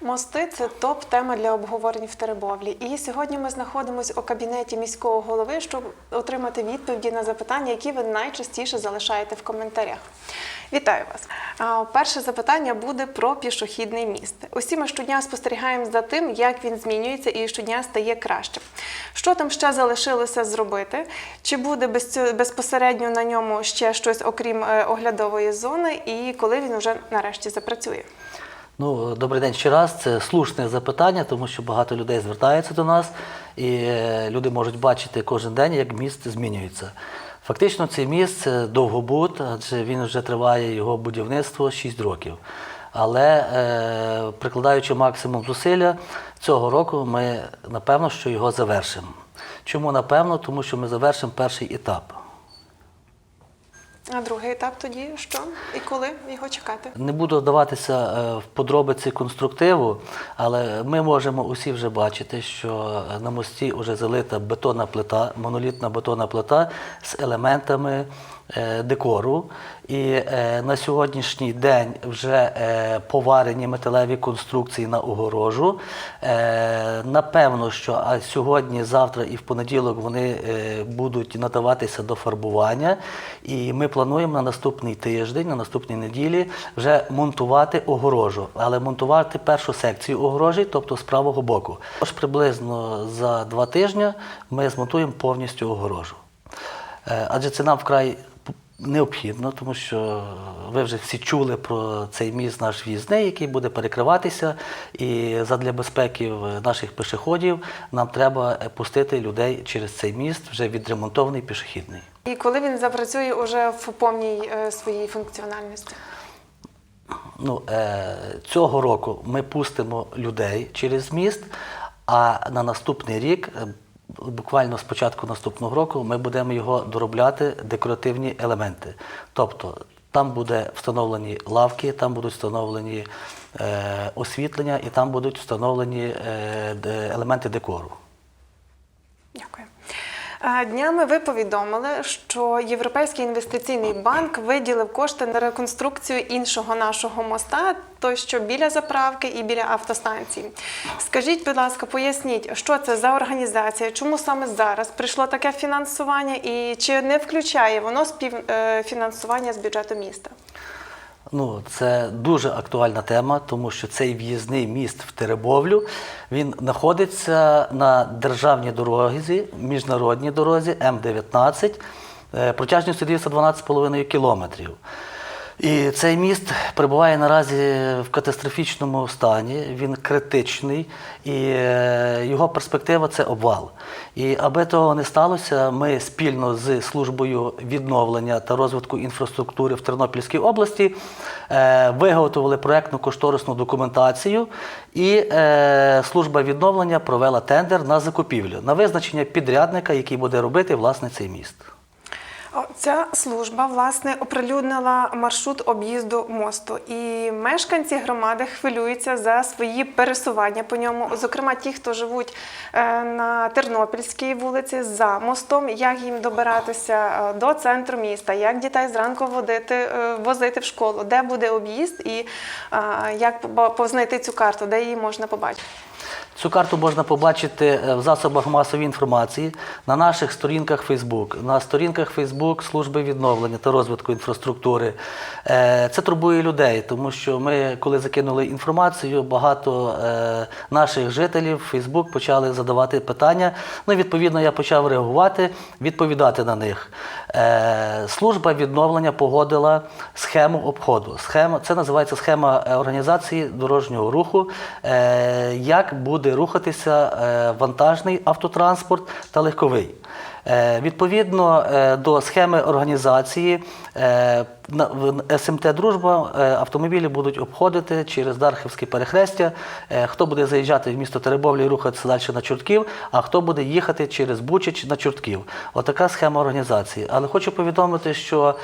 Мости це топ-тема для обговорень в Теребовлі. І сьогодні ми знаходимося у кабінеті міського голови, щоб отримати відповіді на запитання, які ви найчастіше залишаєте в коментарях. Вітаю вас! Перше запитання буде про пішохідний міст. Усі ми щодня спостерігаємо за тим, як він змінюється і щодня стає кращим. Що там ще залишилося зробити? Чи буде безпосередньо на ньому ще щось окрім е, оглядової зони, і коли він вже нарешті запрацює? Ну, добрий день ще раз. Це слушне запитання, тому що багато людей звертаються до нас, і е, люди можуть бачити кожен день, як міст змінюється. Фактично, цей міст це довгобуд, адже він вже триває його будівництво 6 років. Але е, прикладаючи максимум зусилля, цього року ми напевно, що його завершимо. Чому напевно? Тому що ми завершимо перший етап. А другий етап тоді що і коли його чекати? Не буду вдаватися е, в подробиці конструктиву, але ми можемо усі вже бачити, що на мості вже залита бетонна плита, монолітна бетонна плита з елементами е, декору. І е, на сьогоднішній день вже е, поварені металеві конструкції на огорожу. Е, Напевно, що сьогодні, завтра і в понеділок вони е, будуть надаватися до фарбування. І ми плануємо на наступний тиждень, на наступній неділі вже монтувати огорожу, але монтувати першу секцію огорожі, тобто з правого боку. Тож приблизно за два тижні ми змонтуємо повністю огорожу. Е, Адже це нам вкрай необхідно, тому що ви вже всі чули про цей міст наш в'їзний, який буде перекриватися. І задля безпеки наших пішоходів нам треба пустити людей через цей міст, вже відремонтований пішохідний. І коли він запрацює уже в повній е, своїй функціональності? Ну, е, цього року ми пустимо людей через міст, а на наступний рік, е, буквально з початку наступного року, ми будемо його доробляти декоративні елементи. Тобто там буде встановлені лавки, там будуть встановлені е, освітлення і там будуть встановлені е, елементи декору. Е, Днями ви повідомили, що Європейський інвестиційний банк виділив кошти на реконструкцію іншого нашого моста, той, що біля заправки і біля автостанції. Скажіть, будь ласка, поясніть, що це за організація, чому саме зараз прийшло таке фінансування, і чи не включає воно співфінансування з бюджету міста? Ну, це дуже актуальна тема, тому що цей в'їзний міст в Теребовлю він знаходиться на державній дорозі, міжнародній дорозі М19, е, протяжністю 212,5 кілометрів. І цей міст перебуває наразі в катастрофічному стані, він критичний, і е, його перспектива це обвал. І аби того не сталося, ми спільно з службою відновлення та розвитку інфраструктури в Тернопільській області е, виготовили проектну кошторисну документацію, і е, служба відновлення провела тендер на закупівлю на визначення підрядника, який буде робити власне цей міст. Ця служба власне оприлюднила маршрут об'їзду мосту, і мешканці громади хвилюються за свої пересування по ньому. Зокрема, ті, хто живуть е, на Тернопільській вулиці за мостом, як їм добиратися е, до центру міста, як дітей зранку водити, е, возити в школу, де буде об'їзд, і як по- по- знайти цю карту, де її можна побачити. Цю карту можна побачити е, в засобах масової інформації на наших сторінках Facebook, на сторінках Facebook служби відновлення та розвитку інфраструктури. Е, Це турбує людей, тому що ми, коли закинули інформацію, багато е, наших жителів Facebook почали задавати питання. Ну, відповідно, я почав реагувати, відповідати на них. Служба відновлення погодила схему обходу. Схема, це називається схема організації дорожнього руху. Як буде рухатися е, вантажний автотранспорт та легковий. Е, Відповідно е, до схеми організації СМТ Дружба е, автомобілі будуть обходити через Дархівське перехрестя. Хто буде заїжджати в місто Теребовлі і рухатися далі на Чортків, а хто буде їхати через Бучач на Чортків. Отака схема організації. Але хочу повідомити, що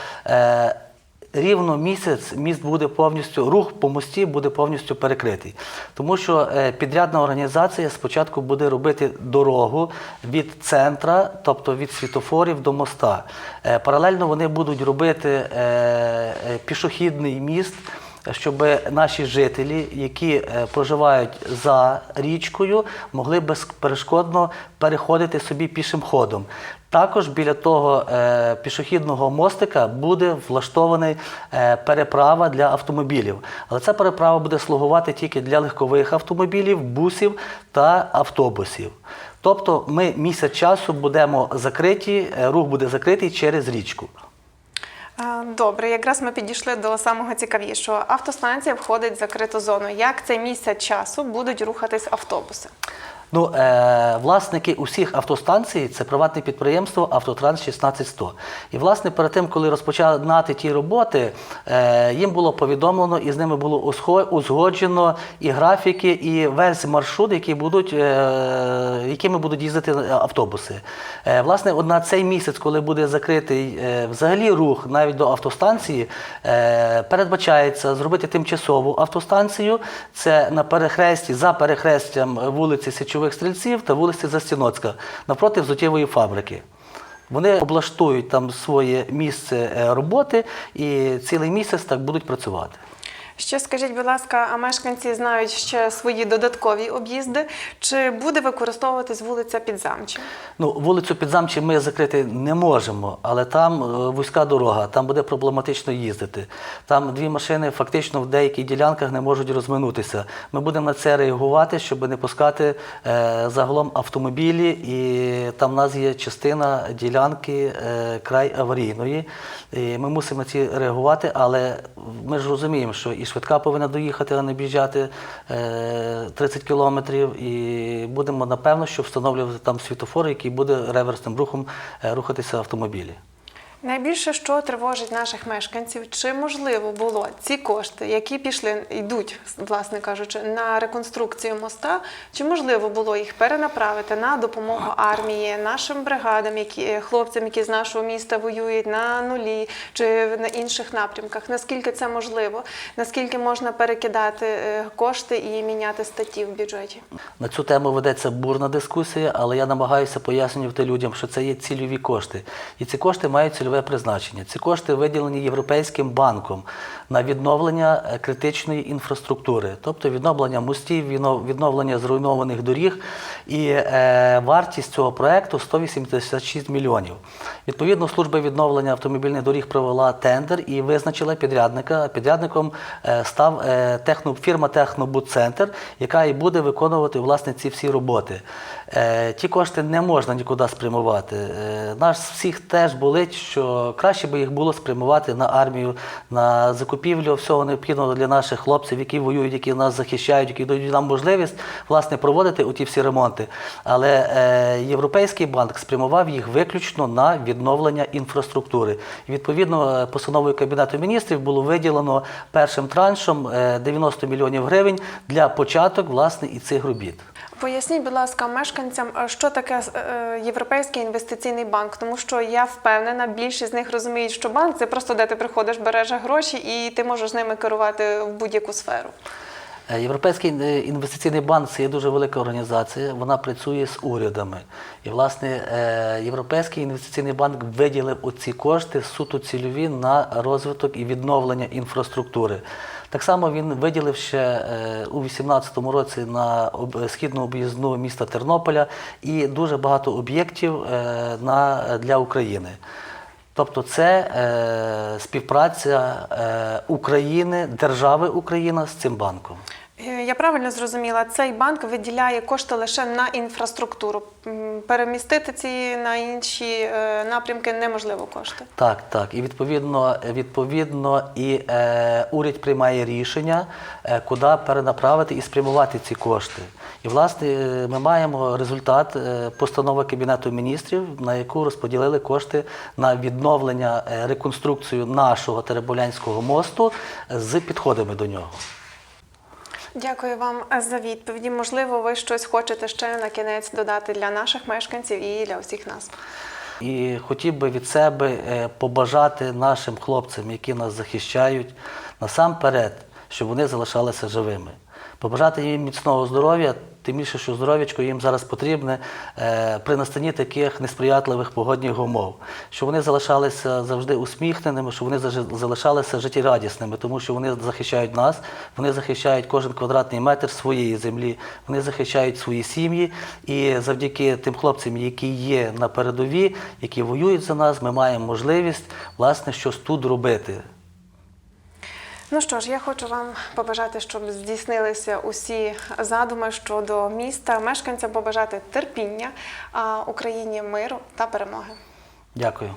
рівно місяць міст буде повністю, рух по мості буде повністю перекритий. Тому що е, підрядна організація спочатку буде робити дорогу від центра, тобто від світофорів до моста. Е, Паралельно вони будуть робити е, пішохідний міст. Щоб наші жителі, які е, проживають за річкою, могли безперешкодно переходити собі пішим ходом. Також біля того е, пішохідного мостика буде влаштований е, переправа для автомобілів. Але ця переправа буде слугувати тільки для легкових автомобілів, бусів та автобусів. Тобто ми місяць часу будемо закриті, рух буде закритий через річку. Добре, якраз ми підійшли до самого цікавішого. Автостанція входить в закриту зону. Як це місяць часу будуть рухатись автобуси? Ну, е, власники усіх автостанцій це приватне підприємство Автотранс 16100. І, власне, перед тим, коли розпочинати ті роботи, е, їм було повідомлено і з ними було узгоджено і графіки, і весь маршрут, які будуть, е, якими будуть їздити автобуси. Е, власне, на цей місяць, коли буде закритий е, взагалі рух навіть до автостанції, е, передбачається зробити тимчасову автостанцію. Це на перехресті за перехрестям вулиці Січових Стрільців та вулиці Застіноцька навпроти взуттєвої фабрики. Вони облаштують там своє місце е, роботи і цілий місяць так будуть працювати. Ще скажіть, будь ласка, а мешканці знають ще свої додаткові об'їзди? Чи буде використовуватись вулиця Підзамча? Ну, вулицю Підзамчі ми закрити не можемо, але там е, вузька дорога, там буде проблематично їздити. Там дві машини фактично в деяких ділянках не можуть розминутися. Ми будемо на це реагувати, щоб не пускати е, загалом автомобілі. І там в нас є частина ділянки е, край аварійної. І ми мусимо на ці реагувати, але ми ж розуміємо, що і швидка повинна доїхати, а не б'їжджати е, 30 кілометрів. І будемо напевно, що встановлювати там світофори, який буде реверсним рухом е, рухатися автомобілі. Найбільше, що тривожить наших мешканців, чи можливо було ці кошти, які пішли, йдуть, власне кажучи, на реконструкцію моста, чи можливо було їх перенаправити на допомогу армії, нашим бригадам, які хлопцям, які з нашого міста воюють на нулі чи на інших напрямках? Наскільки це можливо? Наскільки можна перекидати е, кошти і міняти статті в бюджеті? На цю тему ведеться бурна дискусія, але я намагаюся пояснювати людям, що це є цільові кошти. І ці кошти мають цільове призначення. Ці кошти виділені Європейським банком на відновлення е, критичної інфраструктури, тобто відновлення мостів, відновлення зруйнованих доріг. І е, вартість цього проекту 186 мільйонів. Відповідно, служба відновлення автомобільних доріг провела тендер і визначила підрядника. Підрядником е, став фірма Технобудцентр, яка і буде виконувати власне ці всі роботи. Ті кошти не можна нікуди спрямувати. Наш всіх теж болить, що краще би їх було спрямувати на армію, на закупівлю всього необхідного для наших хлопців, які воюють, які нас захищають, які дають нам можливість власне проводити оті всі ремонти. Але е, Європейський банк спрямував їх виключно на відновлення інфраструктури. І відповідно е, постановою Кабінету міністрів було виділено першим траншем е, 90 мільйонів гривень для початок власне і цих робіт. Поясніть, будь ласка, мешканцям, е, що таке е, Європейський інвестиційний банк, тому що я впевнена, більшість з них розуміють, що банк це просто де ти приходиш, береш гроші і ти можеш з ними керувати в будь-яку сферу. Е, Європейський інвестиційний банк це є дуже велика організація. Вона працює з урядами. І, власне, Європейський інвестиційний банк виділив оці кошти суто цільові на розвиток і відновлення інфраструктури. Так само він виділив ще е, у 2018 році на східну об'їзну міста Тернополя і дуже багато об'єктів е, для України. Тобто це е, співпраця України, держави Україна з цим банком. Е, Я правильно зрозуміла, цей банк виділяє кошти лише на інфраструктуру. Перемістити ці на інші е, напрямки неможливо кошти. Так, так. І відповідно, відповідно і е, уряд приймає рішення, е, куди перенаправити і спрямувати ці кошти. І власне е, ми маємо результат постанови Кабінету міністрів, на яку розподілили кошти на відновлення реконструкцію нашого Теребулянського мосту з підходами до нього. Дякую вам е, за відповіді. Можливо, ви щось хочете ще на кінець додати для наших мешканців і для усіх нас. І хотів би від себе е, побажати нашим хлопцям, які нас захищають, насамперед, щоб вони залишалися живими. Побажати їм міцного здоров'я, тим більше, що здоров'ячко їм зараз потрібне е, при настанні таких несприятливих погодних умов, щоб вони залишалися завжди усміхненими, щоб вони залишалися життєрадісними, тому що вони захищають нас, вони захищають кожен квадратний метр своєї землі, вони захищають свої сім'ї. І завдяки тим хлопцям, які є на передові, які воюють за нас, ми маємо можливість власне щось тут робити. Ну що ж, я хочу вам побажати, щоб здійснилися усі задуми щодо міста, мешканцям побажати терпіння, а Україні миру та перемоги. Дякую.